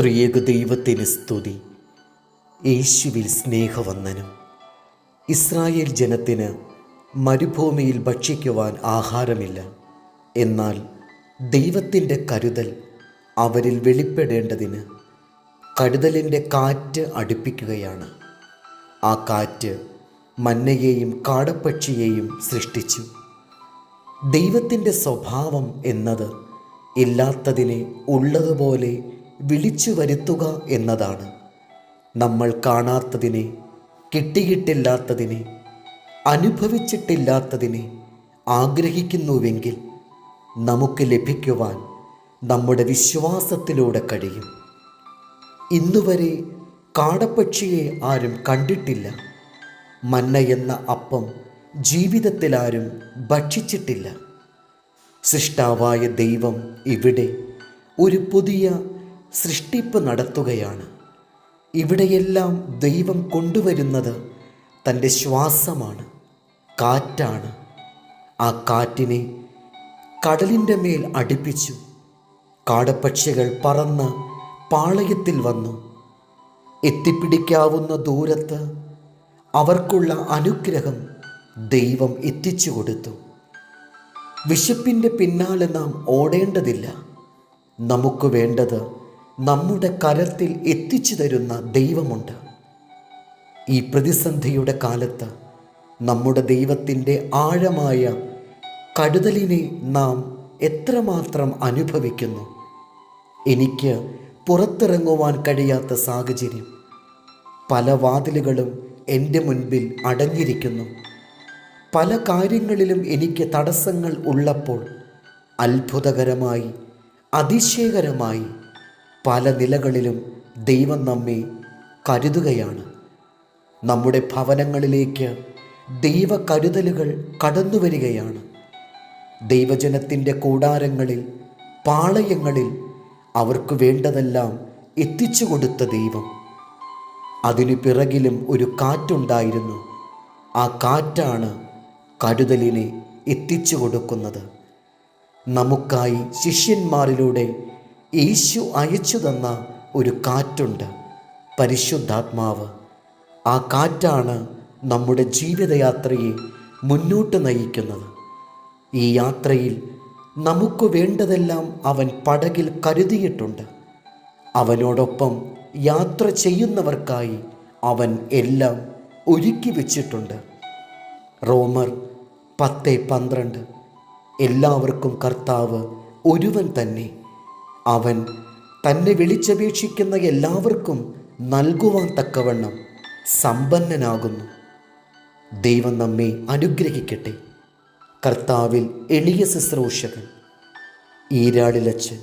ത്രിയേക ദൈവത്തിന് സ്തുതി. യേശുവിൽ സ്നേഹവന്ദനം. ഇസ്രായേൽ ജനത്തിന് മരുഭൂമിയിൽ ഭക്ഷിക്കുവാൻ ആഹാരമില്ല. എന്നാൽ ദൈവത്തിന്റെ കരുതൽ അവരിൽ വെളിപ്പെടേണ്ടതിന് കരുതലിന്റെ കാറ്റ് അടുപ്പിക്കുകയാണ്. ആ കാറ്റ് മന്നയെയും കാടപ്പക്ഷിയെയും സൃഷ്ടിച്ചു. ദൈവത്തിന്റെ സ്വഭാവം എന്നത് ഇല്ലാത്തതിനെ ഉള്ളതുപോലെ വിളിച്ചു വരുത്തുക എന്നതാണ്. നമ്മൾ കാണാത്തതിനെ കിട്ടിയിട്ടില്ലാത്തതിനെ അനുഭവിച്ചിട്ടില്ലാത്തതിനെ ആഗ്രഹിക്കുന്നുവെങ്കിൽ നമുക്ക് ലഭിക്കുവാൻ നമ്മുടെ വിശ്വാസത്തിലൂടെ കഴിയും. ഇന്നുവരെ കാടപ്പക്ഷിയെ ആരും കണ്ടിട്ടില്ല. മന്ന എന്ന അപ്പം ജീവിതത്തിൽ ആരും ഭക്ഷിച്ചിട്ടില്ല. സൃഷ്ടാവായ ദൈവം ഇവിടെ ഒരു പുതിയ സൃഷ്ടിപ്പ് നടത്തുകയാണ്. ഇവിടെയെല്ലാം ദൈവം കൊണ്ടുവരുന്നത് തന്റെ ശ്വാസമാണ് കാറ്റാണ്. ആ കാറ്റിനെ കടലിന്റെ മേൽ അടുപ്പിച്ചു. കാടപ്പക്ഷികൾ പറന്ന് പാളയത്തിൽ വന്നു. എത്തിപ്പിടിക്കാവുന്ന ദൂരത്ത് അവർക്കുള്ള അനുഗ്രഹം ദൈവം എത്തിച്ചു കൊടുത്തു. വിശപ്പിന്റെ പിന്നാലെ നാം ഓടേണ്ടതില്ല. നമുക്ക് വേണ്ടത് നമ്മുടെ കരത്തിൽ എത്തിച്ചു തരുന്ന ദൈവമുണ്ട്. ഈ പ്രതിസന്ധിയുടെ കാലത്ത് നമ്മുടെ ദൈവത്തിന്റെ ആഴമായ കടുതലിനെ നാം എത്രമാത്രം അനുഭവിക്കുന്നു. എനിക്ക് പുറത്തിറങ്ങുവാൻ കഴിയാത്ത സാഹചര്യം പല വാതിലുകളും എന്റെ മുൻപിൽ അടഞ്ഞിരിക്കുന്നു. പല കാര്യങ്ങളിലും എനിക്ക് തടസ്സങ്ങൾ ഉള്ളപ്പോൾ അത്ഭുതകരമായി അതിശയകരമായി പല നിലകളിലും ദൈവം നമ്മെ കരുതുകയാണ്. നമ്മുടെ ഭവനങ്ങളിലേക്ക് ദൈവ കരുതലുകൾ കടന്നു വരികയാണ്. ദൈവജനത്തിന്റെ കൂടാരങ്ങളിൽ പാളയങ്ങളിൽ അവർക്ക് വേണ്ടതെല്ലാം എത്തിച്ചു കൊടുത്ത ദൈവം. അതിനു പിറകിലും ഒരു കാറ്റുണ്ടായിരുന്നു. ആ കാറ്റാണ് കരുതലിനെ എത്തിച്ചു കൊടുക്കുന്നത്. നമുക്കായി ശിഷ്യന്മാരിലൂടെ യേശു അയച്ചു തന്ന ഒരു കാറ്റുണ്ട്. പരിശുദ്ധാത്മാവ് ആ കാറ്റാണ് നമ്മുടെ ജീവിതയാത്രയെ മുന്നോട്ട് നയിക്കുന്നത്. ഈ യാത്രയിൽ നമുക്ക് വേണ്ടതെല്ലാം അവൻ പടകിൽ കരുതിയിട്ടുണ്ട്. അവനോടൊപ്പം യാത്ര ചെയ്യുന്നവർക്കായി അവൻ എല്ലാം ഒരുക്കി വച്ചിട്ടുണ്ട്. റോമർ പത്ത് പന്ത്രണ്ട്. എല്ലാവർക്കും കർത്താവ് ഒരുവൻ തന്നെ. അവൻ തന്നെ വിളിച്ചപേക്ഷിക്കുന്ന എല്ലാവർക്കും നൽകുവാൻ തക്കവണ്ണം സമ്പന്നനാകുന്നു. ദൈവം നമ്മെ അനുഗ്രഹിക്കട്ടെ. കർത്താവിൽ എളിയ ശുശ്രൂഷകൻ ഈരാളിലച്ച്